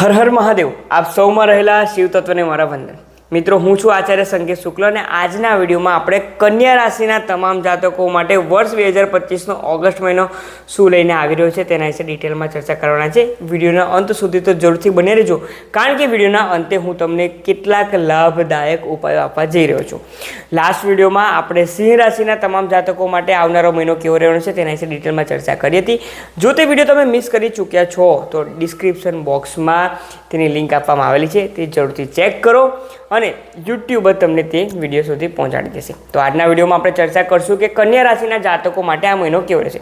હર હર મહાદેવ. આપ સૌમાં રહેલા શિવ તત્વને મારા વંદન. મિત્રો, હું છું આચાર્ય સંકેત શુક્લ અને આજના વિડીયોમાં આપણે કન્યા રાશિના તમામ જાતકો માટે વર્ષ બે હજાર પચીસનો ઓગસ્ટ મહિનો શું લઈને આવી રહ્યો છે તેના વિશે ડિટેલમાં ચર્ચા કરવાના છે. વિડીયોના અંત સુધી તો જરૂરથી બને રહેજો, કારણ કે વિડીયોના અંતે હું તમને કેટલાક લાભદાયક ઉપાયો આપવા જઈ રહ્યો છું. લાસ્ટ વિડીયોમાં આપણે સિંહ રાશિના તમામ જાતકો માટે આવનારો મહિનો કેવો રહેવાનો છે તેના વિશે ડિટેલમાં ચર્ચા કરી હતી. જો તે વીડિયો તમે મિસ કરી ચૂક્યા છો, તો ડિસ્ક્રિપ્શન બોક્સમાં તેની લિંક આપવામાં આવેલી છે, તે જરૂરથી ચેક કરો. અને યુટ્યુબ તમને તે વીડિયો સુધી પહોંચાડી દેશે. તો આજના વિડીયોમાં આપણે ચર્ચા કરશું કે કન્યા રાશિના જાતકો માટે આ મહિનો કેવો રહેશે.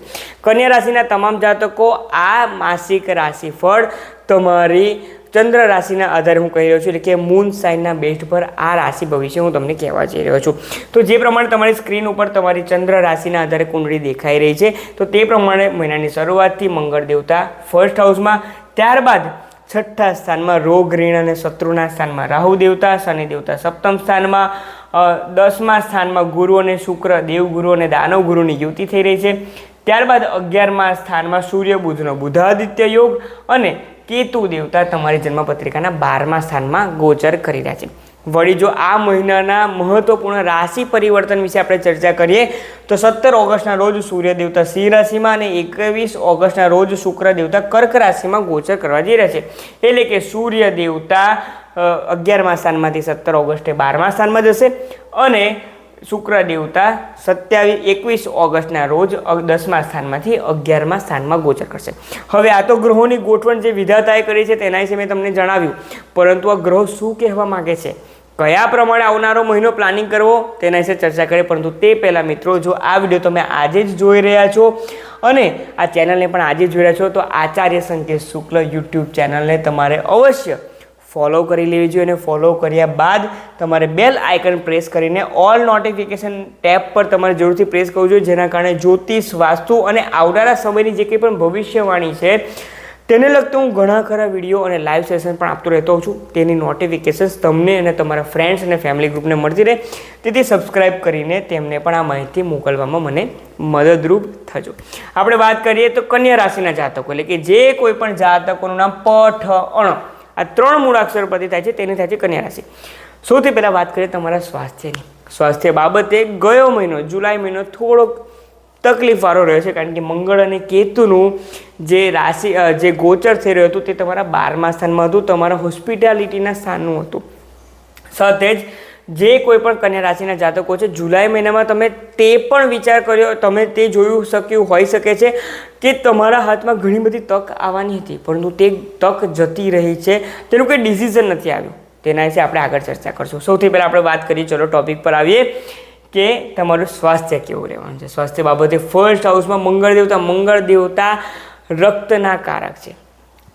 કન્યા રાશિના તમામ જાતકો આ માસિક રાશિફળ તમારી ચંદ્ર રાશિના આધારે હું કહી રહ્યો છું, એટલે કે મૂન સાઇનના બેસ્ટ પર આ રાશિ ભવિષ્ય હું તમને કહેવા જઈ રહ્યો છું. તો જે પ્રમાણે તમારી સ્ક્રીન ઉપર તમારી ચંદ્ર રાશિના આધારે કુંડળી દેખાઈ રહી છે, તો તે પ્રમાણે મહિનાની શરૂઆતથી મંગળ દેવતા ફર્સ્ટ હાઉસમાં ત્યારબાદ છઠ્ઠા સ્થાનમાં રોગ ઋણ અને શત્રુના સ્થાનમાં રાહુ દેવતા, શનિ દેવતા. સપ્તમ સ્થાનમાં દસમા સ્થાનમાં ગુરુ અને શુક્ર દેવગુરુ અને દાનવ ગુરુની યુતિ થઈ રહી છે. ત્યારબાદ અગિયારમા સ્થાનમાં સૂર્ય બુધનો બુધાદિત્ય યોગ અને કેતુ દેવતા તમારી જન્મપત્રિકાના બારમા સ્થાનમાં ગોચર કરી રહ્યા છે. વળી જો આ મહિનાના મહત્વપૂર્ણ રાશિ પરિવર્તન વિશે આપણે ચર્ચા કરીએ, તો સત્તર ઓગસ્ટના રોજ સૂર્ય દેવતા સિંહ રાશિમાં અને એકવીસ ઓગસ્ટના રોજ શુક્ર દેવતા કર્ક રાશિમાં ગોચર કરવા જઈ રહ્યા છે. એટલે કે સૂર્ય દેવતા અગિયારમા સ્થાનમાંથી સત્તર ઓગસ્ટે બારમા સ્થાનમાં જશે અને શુક્ર દેવતા સત્યાવીસ એકવીસ ઓગસ્ટના રોજ દસમા સ્થાનમાંથી અગિયારમા સ્થાનમાં ગોચર કરશે. હવે આ તો ગ્રહોની ગોઠવણ જે વિધાતાએ કરી છે તેના વિશે મેં તમને જણાવ્યું. પરંતુ આ ગ્રહો શું કહેવા માગે છે? કયા પ્રમાણે આવનારો મહિનો પ્લાનિંગ કરવો? તેના વિશે ચર્ચા કરીએ. પરંતુ તે પહેલાં મિત્રો, જો આ વીડિયો તમે આજે જ જોઈ રહ્યા છો અને આ ચેનલને પણ આજે જોઈ રહ્યા છો, તો આચાર્ય સંકેત શુક્લ યુટ્યુબ ચેનલને તમારે અવશ્ય ફોલો કરી લેવી જોઈએ અને ફોલો કર્યા બાદ તમારે બેલ આઇકન પ્રેસ કરીને ઓલ નોટિફિકેશન ટેબ પર તમારે જરૂરથી પ્રેસ કરવું જોઈએ. જેના કારણે જ્યોતિષ, વાસ્તુ અને આવનારા સમયની જે કંઈ પણ ભવિષ્યવાણી છે, તેને લગતું હું ઘણા ખરા વીડિયો અને લાઈવ સેશન પણ આપતો રહેતો છું. તેની નોટિફિકેશન્સ તમને અને તમારા ફ્રેન્ડ્સ અને ફેમિલી ગ્રુપને મળતી રહે. તેથી સબસ્ક્રાઇબ કરીને તેમને પણ આ માહિતી મોકલવામાં મને મદદરૂપ થજો. આપણે વાત કરીએ તો કન્યા રાશિના જાતકો, એટલે કે જે કોઈ પણ જાતકોનું નામ પઠ અણ. આ ત્રણ મૂળાક્ષર પરથી થાય છે, તેની થાય છે કન્યા રાશિ. સૌથી પહેલાં વાત કરીએ તમારા સ્વાસ્થ્યની. સ્વાસ્થ્ય બાબતે ગયો મહિનો, જુલાઈ મહિનો થોડોક તકલીફવાળો રહ્યો છે, કારણ કે મંગળ અને કેતુનું જે રાશિ જે ગોચર થઈ રહ્યું હતું તે તમારા બારમા સ્થાનમાં હતું, તમારા હોસ્પિટાલિટીના સ્થાનનું હતું. સાથે જ જે કોઈ પણ કન્યા રાશિના જાતકો છે, જુલાઈ મહિનામાં તમે તે પણ વિચાર કર્યો, તમે તે જોયું શક્યું, હોઈ શકે છે કે તમારા હાથમાં ઘણી બધી તક આવવાની હતી, પરંતુ તે તક જતી રહી છે, તેનું કોઈ ડિસિઝન નથી આવ્યું. તેના વિશે આપણે આગળ ચર્ચા કરશું. સૌથી પહેલાં આપણે વાત કરીએ, ચલો ટોપિક પર આવીએ કે તમારું સ્વાસ્થ્ય કેવું રહેવાનું છે. સ્વાસ્થ્ય બાબતે ફર્સ્ટ હાઉસમાં મંગળ દેવતા મંગળ દેવતા રક્તના કારક છે.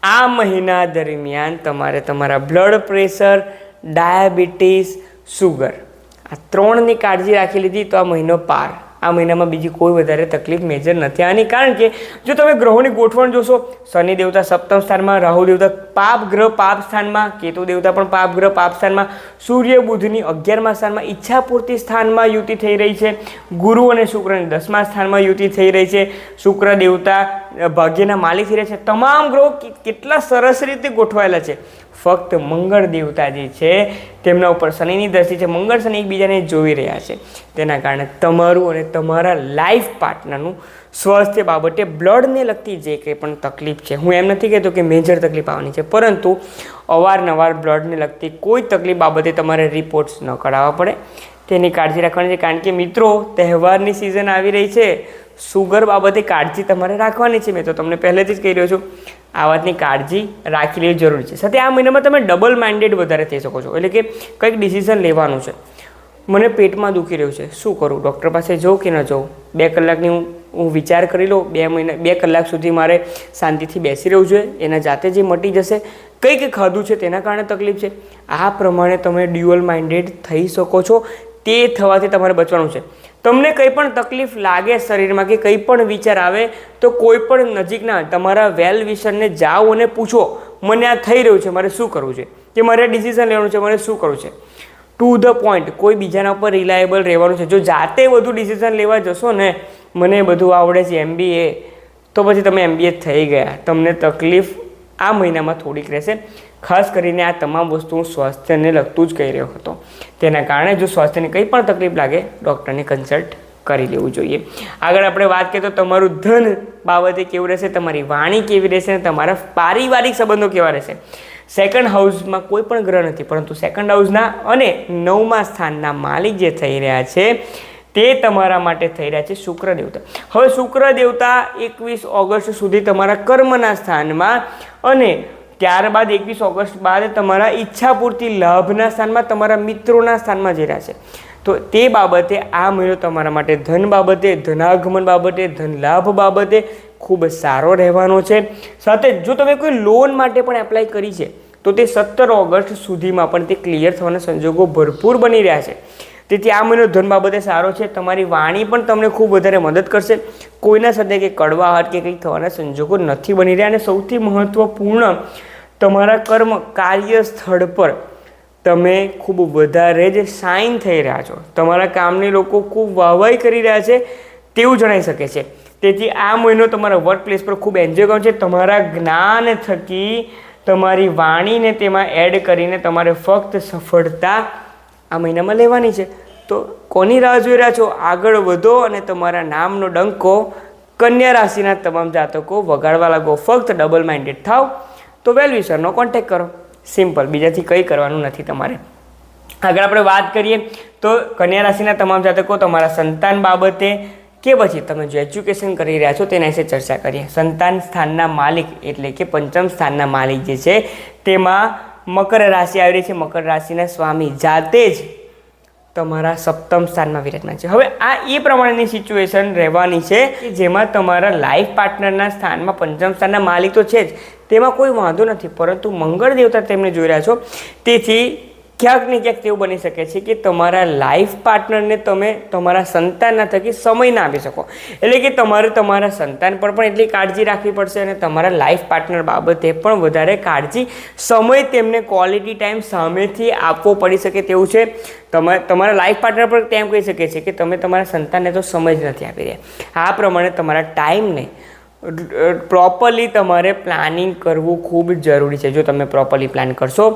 આ મહિના દરમિયાન તમારે તમારા બ્લડ પ્રેશર ડાયાબિટીસ સુગર આ ત્રણની કાળજી રાખી લીધી તો આ મહિનો પાર. આ મહિનામાં બીજી કોઈ વધારે તકલીફ મેજર નથી. આની કારણ કે જો તમે ગ્રહોની ગોઠવણ જોશો, શનિ દેવતા સપ્તમ સ્થાનમાં, રાહુ દેવતા પાપ ગ્રહ પાપ સ્થાનમાં, કેતુ દેવતા પણ પાપ ગ્રહ પાપ સ્થાનમાં, સૂર્ય બુધની અગિયારમા સ્થાનમાં ઈચ્છાપૂર્તિ સ્થાનમાં યુતિ થઈ રહી છે. ગુરુ અને શુક્રની દસમા સ્થાનમાં યુતિ થઈ રહી છે. શુક્ર દેવતા ભાગ્યના માલિક થઈ રહ્યા છે. તમામ ગ્રહો કેટલા સરસ રીતે ગોઠવાયેલા છે. ફક્ત મંગળ દેવતા જે છે, તેમના ઉપર શનિની દ્રષ્ટિ છે, મંગળ શનિ એકબીજાને જોઈ રહ્યા છે. તેના કારણે તમારું અને તમારા લાઈફ પાર્ટનરનું સ્વાસ્થ્ય બાબતે બ્લડને લગતી જે કંઈ પણ તકલીફ છે, હું એમ નથી કહેતો કે મેજર તકલીફ આવવાની છે, પરંતુ અવારનવાર બ્લડને લગતી કોઈ તકલીફ બાબતે તમારે રિપોર્ટ્સ ન કરાવવા પડે. તેની કાળજી રાખવાની છે, કારણ કે મિત્રો, તહેવારની સિઝન આવી રહી છે. સુગર બાબતે કાળજી તમારે રાખવાની છે. મેં તો તમને પહેલેથી જ કહી રહ્યો છું આ વાતની કાળજી રાખી લેવી જરૂરી છે. સાથે આ મહિનામાં તમે ડબલ માઇન્ડેડ વધારે થઈ શકો છો. એટલે કે કંઈક ડિસિઝન લેવાનું છે. મને પેટમાં દુખી રહ્યું છે. શું કરું? ડૉક્ટર પાસે જઉં કે ન જઉં? બે કલાકની હું હું વિચાર કરી લઉં, બે મહિના, બે કલાક સુધી મારે શાંતિથી બેસી રહેવું જોઈએ. એના જાતે જે મટી જશે, કંઈક કંઈ ખાધું છે તેના કારણે તકલીફ છે. આ પ્રમાણે તમે ડ્યુઅલ માઇન્ડેડ થઈ શકો છો. તે થવાથી તમારે બચવાનું છે. તમને કંઈ પણ તકલીફ લાગે શરીરમાં કે કંઈ પણ વિચાર આવે, તો કોઈ પણ નજીકના તમારા વેલ વિશરને જાઓ અને પૂછો, મને આ થઈ રહ્યું છે, મારે શું કરવું છે? કે મારે ડિસિઝન લેવાનું છે, મારે શું કરવું છે? ટુ ધ પોઈન્ટ કોઈ બીજાના ઉપર રિલાયેબલ રહેવાનું છે. જો જાતે બધું ડિસિઝન લેવા જશો ને, મને બધું આવડે છે એમબીએ તો પછી તમે એમબીએ થઈ ગયા. તમને તકલીફ આ મહિનામાં થોડીક રહેશે. ખાસ કરીને આ તમામ વસ્તુ હું સ્વાસ્થ્યને લગતું જ કહી રહ્યો હતો. તેના કારણે જો સ્વાસ્થ્યની કંઈ પણ તકલીફ લાગે, ડૉક્ટરને કન્સલ્ટ કરી લેવું જોઈએ. આગળ આપણે વાત કરીએ તો તમારું ધન બાબતે કેવું રહેશે, તમારી વાણી કેવી રહેશે અને તમારા પારિવારિક સંબંધો કેવા રહેશે? સેકન્ડ હાઉસમાં કોઈ પણ ગ્રહ નથી, પરંતુ સેકન્ડ હાઉસના અને નવમા સ્થાનના માલિક જે થઈ રહ્યા છે, તે તમારા માટે થઈ રહ્યા છે શુક્ર દેવતા હવે શુક્ર દેવતા એકવીસ ઓગસ્ટ સુધી તમારા કર્મના સ્થાનમાં અને ત્યારબાદ એકવીસ ઓગસ્ટ બાદ તમારા ઈચ્છા પૂરતી લાભના સ્થાનમાં તમારા મિત્રોના સ્થાનમાં જઈ રહ્યા છે. તો તે બાબતે આ મહિનો તમારા માટે ધન બાબતે ધનાગમન બાબતે, ધન લાભ બાબતે ખૂબ સારો રહેવાનો છે. સાથે જો તમે કોઈ લોન માટે પણ એપ્લાય કરી છે, તો તે સત્તર ઓગસ્ટ સુધીમાં પણ તે ક્લિયર થવાના સંજોગો ભરપૂર બની રહ્યા છે. તેથી આ મહિનો ધન બાબતે સારો છે. તમારી વાણી પણ તમને ખૂબ વધારે મદદ કરશે. કોઈના સાથે કે કડવાહટ કે કંઈક થવાના સંજોગો નથી બની રહ્યા. અને સૌથી મહત્ત્વપૂર્ણ તમારા કર્મ કાર્યસ્થળ પર તમે ખૂબ વધારે જ સાઇન થઈ રહ્યા છો. તમારા કામની લોકો ખૂબ વાહવાઈ કરી રહ્યા છે તેવું જણાઈ શકે છે. તેથી આ મહિનો તમારા વર્ક પ્લેસ પર ખૂબ એન્જોય કરવાનો છે. તમારા જ્ઞાન થકી તમારી વાણીને તેમાં એડ કરીને તમારે ફક્ત સફળતા આ મહિનામાં લેવાની છે. તો કોની રાહ જોઈ રહ્યા છો? આગળ વધો અને તમારા નામનો ડંકો કન્યા રાશિના તમામ જાતકો વગાડવા લાગો. ફક્ત ડબલ માઇન્ડેડ થાવ. તો વેલ કોન્ટેક કરો. સિમ્પલ બીજાથી કંઈ કરવાનું નથી તમારે. આગળ આપણે વાત કરીએ તો કન્યા રાશિના તમામ જાતકો તમારા સંતાન બાબતે કે પછી તમે જો એજ્યુકેશન કરી રહ્યા છો તેના વિશે ચર્ચા કરીએ. સંતાન સ્થાનના માલિક એટલે કે પંચમ સ્થાનના માલિક જે છે, તેમાં મકર રાશિ આવી રહી છે. મકર રાશિના સ્વામી જાતે જ તમારા સપ્તમ સ્થાનમાં વિરાજમાન છે. હવે આ એ પ્રમાણેની સિચ્યુએશન રહેવાની છે જેમાં તમારા લાઈફ પાર્ટનરના સ્થાનમાં પંચમ સ્થાનના માલિક તો છે જ. તેમાં કોઈ વાંધો નથી, પરંતુ મંગળ દેવતા તેમને જોઈ રહ્યા છો. તેથી ક્યાંક ને ક્યાંક તેવું બની શકે છે કે તમારા લાઈફ પાર્ટનરને તમે તમારા સંતાનના થકી સમય ના આપી શકો. એટલે કે તમારે તમારા સંતાન પર પણ એટલી કાળજી રાખવી પડશે અને તમારા લાઈફ પાર્ટનર બાબતે પણ વધારે કાળજી, સમય તેમને ક્વોલિટી ટાઈમ સામેથી આપવો પડી શકે તેવું છે. તમે, તમારા લાઈફ પાર્ટનર પર તેમ કહી શકે છે કે તમે તમારા સંતાનને તો સમય જ નથી આપી રહ્યા. આ પ્રમાણે તમારા ટાઈમને પ્રોપરલી તમારે પ્લાનિંગ કરવું ખૂબ જરૂરી છે જો તમે પ્રોપરલી પ્લાન કરશો.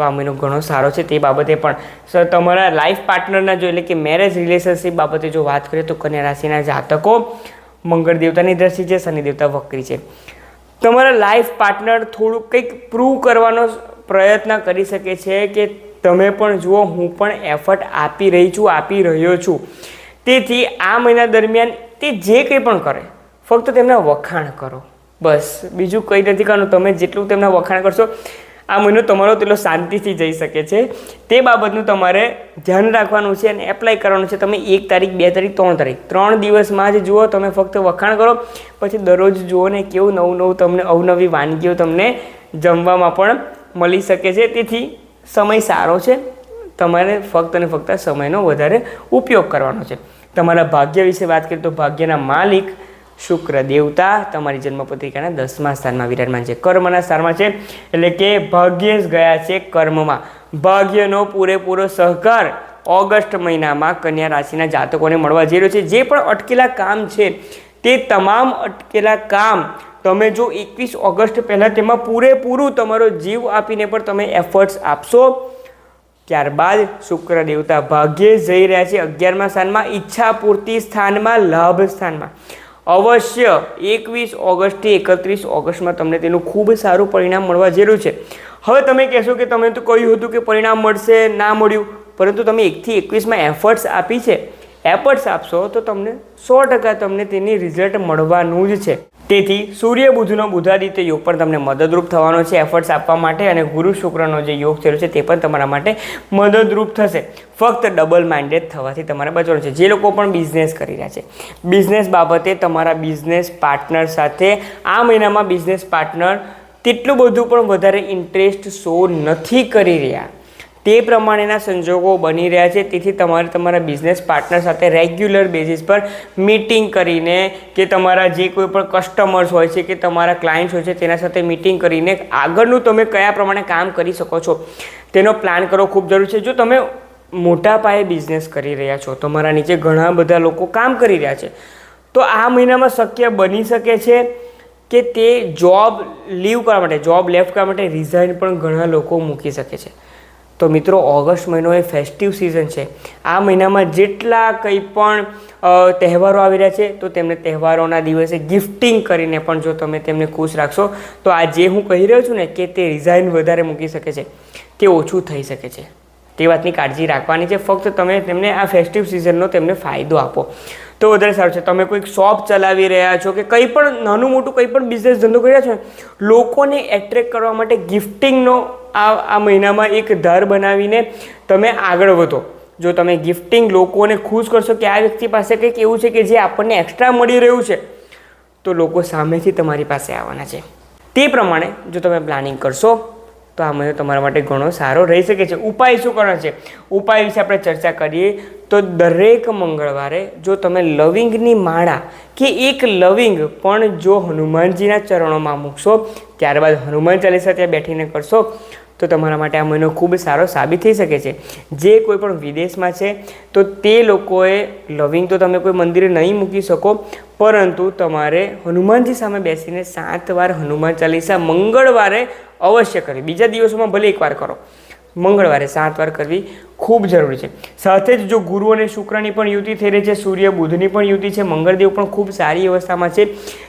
તો આ મહિનો ઘણો સારો છે તે બાબતે પણ. સર તમારા લાઈફ પાર્ટનરના જો એટલે કે મેરેજ રિલેશનશિપ બાબતે જો વાત કરીએ તો કન્યા રાશિના જાતકો, મંગળ દેવતાની દ્રષ્ટિ છે, શનિ દેવતા વક્રી છે. તમારા લાઈફ પાર્ટનર થોડું કંઈક પ્રૂવ કરવાનો પ્રયત્ન કરી શકે છે કે તમે પણ જુઓ, હું પણ એફર્ટ આપી રહી છું, આપી રહ્યો છું. તેથી આ મહિના દરમિયાન તે જે કંઈ પણ કરે, ફક્ત તેમના વખાણ કરો. બસ, બીજું કંઈ નથી કરવાનું. તમે જેટલું તેમના વખાણ કરશો આ મહિનો તમારો તેટલો શાંતિથી જઈ શકે છે. તે બાબતનું તમારે ધ્યાન રાખવાનું છે અને એપ્લાય કરવાનું છે. તમે એક તારીખ, બે તારીખ, ત્રણ તારીખ, ત્રણ દિવસમાં જ જુઓ, તમે ફક્ત વખાણ કરો. પછી દરરોજ જુઓ ને કેવું નવું નવું તમને અવનવી વાનગીઓ તમને જમવામાં પણ મળી શકે છે. તેથી સમય સારો છે. તમારે ફક્ત અને ફક્ત સમયનો વધારે ઉપયોગ કરવાનો છે. તમારા ભાગ્ય વિશે વાત કરીએ તો ભાગ્યના માલિક શુક્ર દેવતા તમારી જન્મપત્રિકાના દસમા સ્થાનમાં વિરાજમાન છે. કર્મના સ્થાનમાં છે એટલે કે ભાગ્ય જ ગયા છે કર્મમાં. ભાગ્યનો પૂરેપૂરો સહકાર ઓગસ્ટ મહિનામાં કન્યા રાશિના જાતકોને મળવા જઈ રહ્યો છે. જે પણ અટકેલા કામ છે તે તમામ અટકેલા કામ તમે જો એકવીસ ઓગસ્ટ પહેલાં તેમાં પૂરેપૂરું તમારો જીવ આપીને પણ તમે એફર્ટ્સ આપશો, ત્યારબાદ શુક્ર દેવતા ભાગ્યે જઈ રહ્યા છે અગિયારમા સ્થાનમાં, ઈચ્છા પૂર્તિ સ્થાનમાં, લાભ સ્થાનમાં. અવશ્ય એકવીસ ઓગસ્ટથી એકત્રીસ ઓગસ્ટમાં તમને તેનું ખૂબ સારું પરિણામ મળવા જરૂર છે. હવે તમે કહેશો કે તમે તો કહ્યું હતું કે પરિણામ મળશે, ના મળ્યું, પરંતુ તમે એકથી એકવીસમાં એફર્ટ્સ આપી છે. એફર્ટ્સ આપશો તો તમને સો ટકા તમને તેની રિઝલ્ટ મળવાનું જ છે. તેથી સૂર્ય બુધનો બુધાદિત્ય યોગ પણ તમને મદદરૂપ થવાનો છે, એફર્ટ્સ આપવા માટે અને ગુરુ શુક્રનો જે યોગ થયેલો છે તે પણ તમારા માટે મદદરૂપ થશે. ફક્ત ડબલ માઇન્ડેડ થવાથી તમારે બચવાનું છે. જે લોકો પણ બિઝનેસ કરી રહ્યા છે. બિઝનેસ બાબતે તમારા બિઝનેસ પાર્ટનર સાથે આ મહિનામાં બિઝનેસ પાર્ટનર તેટલું બધું પણ વધારે ઇન્ટરેસ્ટ શો નથી કરી રહ્યા. તે પ્રમાણેના સંજોગો બની રહ્યા છે. તેથી તમારે તમારા બિઝનેસ પાર્ટનર સાથે રેગ્યુલર બેઝિસ પર મીટિંગ કરીને કે તમારા જે કોઈ પણ કસ્ટમર્સ હોય છે કે તમારા ક્લાયન્ટ્સ હોય છે તેના સાથે મીટિંગ કરીને આગળનું તમે કયા પ્રમાણે કામ કરી શકો છો તેનો પ્લાન કરવો ખૂબ જરૂરી છે. જો તમે મોટા પાયે બિઝનેસ કરી રહ્યા છો, તમારા નીચે ઘણા બધા લોકો કામ કરી રહ્યા છે, તો આ મહિનામાં શક્ય બની શકે છે કે તે જોબ લીવ કરવા માટે જોબ લેફ્ટ કરવા માટે રિઝાઇન પણ ઘણા લોકો મૂકી શકે છે. તો મિત્રો, ઓગસ્ટ મહિનો એ ફેસ્ટિવ સિઝન છે. આ મહિનામાં જેટલા કંઈ પણ તહેવારો આવી રહ્યા છે, તો તેમને તહેવારોના દિવસે ગિફ્ટિંગ કરીને પણ જો તમે તેમને ખુશ રાખશો, તો આ જે હું કહી રહ્યો છું ને, કે તે રિઝાઇન વધારે મૂકી શકે છે તે ઓછું થઈ શકે છે. તે વાતની કાળજી રાખવાની છે. ફક્ત તમે તેમને આ ફેસ્ટિવ સિઝનનો તેમને ફાયદો આપો. તો વધારે સારું છે. તમે કોઈક શોપ ચલાવી રહ્યા છો કે કંઈ પણ નાનું મોટું કંઈ પણ બિઝનેસ ધંધો કરી રહ્યા છો, લોકોને એટ્રેક્ટ કરવા માટે ગિફ્ટિંગનો આ આ મહિનામાં એક ધાર બનાવીને તમે આગળ વધો. જો તમે ગિફ્ટિંગ લોકોને ખુશ કરશો કે આ વ્યક્તિ પાસે કંઈક એવું છે કે જે આપણને એક્સ્ટ્રા મળી રહ્યું છે, તો લોકો સામેથી તમારી પાસે આવવાના છે. તે પ્રમાણે જો તમે પ્લાનિંગ કરશો તો આ મહિનો તમારા માટે ઘણો સારો રહી શકે છે. ઉપાય શું કરવાનો છે? ઉપાય વિશે આપણે ચર્ચા કરીએ તો દરેક મંગળવારે જો તમે લવિંગની માળા કે એક લવિંગ પણ જો હનુમાનજીના ચરણોમાં મૂકશો, ત્યારબાદ હનુમાન ચાલીસા ત્યાં બેઠીને કરશો તો તમારા માટે આ મહિનો ખૂબ સારો સાબિત થઈ શકે છે. જે કોઈ પણ વિદેશમાં છે, તો તે લોકોએ લવિંગ તો તમે કોઈ મંદિરે નહીં મૂકી શકો, પરંતુ તમારે હનુમાનજી સામે બેસીને સાત વાર હનુમાન ચાલીસા મંગળવારે અવશ્ય કરી બીજા દિવસોમાં ભલે એકવાર કરો. મંગળવારે સાત વાર કરવી ખૂબ જરૂરી છે. સાથે જ જો ગુરુ અને શુક્રની પણ યુતિ થઈ રહી છે, સૂર્ય, બુધની પણ યુતિ છે, મંગળદેવ પણ ખૂબ સારી અવસ્થામાં છે,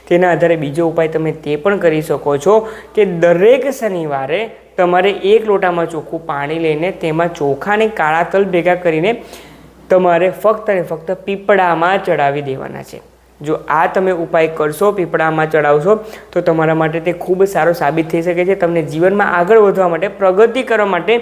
તેના આધારે બીજો ઉપાય તમે તે પણ કરી શકો છો કે દરેક શનિવારે તમારે એક લોટામાં ચોખ્ખું પાણી લઈને તેમાં ચોખાને કાળા તલ ભેગા કરીને તમારે ફક્ત અને ફક્ત પીપળામાં ચડાવી દેવાના છે. જો આ તમે ઉપાય કરશો, પીપળામાં ચડાવશો, તો તમારા માટે તે ખૂબ સારો સાબિત થઈ શકે છે. તમને જીવનમાં આગળ વધવા માટે, પ્રગતિ કરવા માટે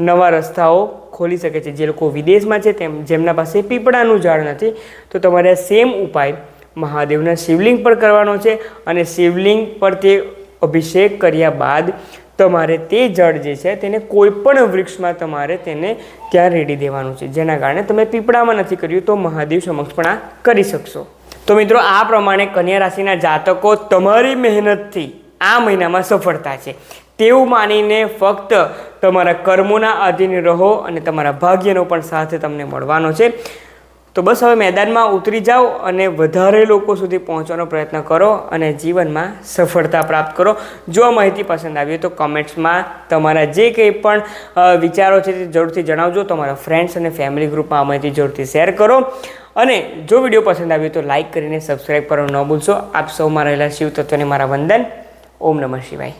નવા રસ્તાઓ ખોલી શકે છે. જે લોકો વિદેશમાં છે, તેમ જેમના પાસે પીપળાનું ઝાડ નથી, તો તમારે સેમ ઉપાય મહાદેવના શિવલિંગ પર કરવાનો છે અને શિવલિંગ પર તે અભિષેક કર્યા બાદ તમારે તે જળ જે છે, તેને કોઈ પણ વૃક્ષમાં તમારે તેને ત્યાં રેડી દેવાનું છે. જેના કારણે તમે પીપળામાં નથી કર્યું, તો મહાદેવ સમક્ષ પણ આ કરી શકશો. તો મિત્રો, આ પ્રમાણે કન્યા રાશિના જાતકો તમારી મહેનતથી આ મહિનામાં સફળતા છે. તેવું માનીને ફક્ત તમારા કર્મોના આધીન રહો અને તમારા ભાગ્યનો પણ સાથ તમને મળવાનો છે. તો બસ હવે મેદાનમાં ઉતરી જાઓ અને વધારે લોકો સુધી પહોંચવાનો પ્રયત્ન કરો અને જીવનમાં સફળતા પ્રાપ્ત કરો. જો આ માહિતી પસંદ આવી તો કમેન્ટ્સમાં તમારા જે કંઈ પણ વિચારો છે તે જરૂરથી જણાવજો. તમારા ફ્રેન્ડ્સ અને ફેમિલી ગ્રુપમાં આ માહિતી જરૂરથી શેર કરો. અને જો વીડિયો પસંદ આવ્યો તો લાઇક કરીને સબસ્ક્રાઈબ કરવાનું ન ભૂલશો. આપ સૌમાં રહેલા શિવ તત્વને મારા વંદન. ઓમ નમઃ શિવાય.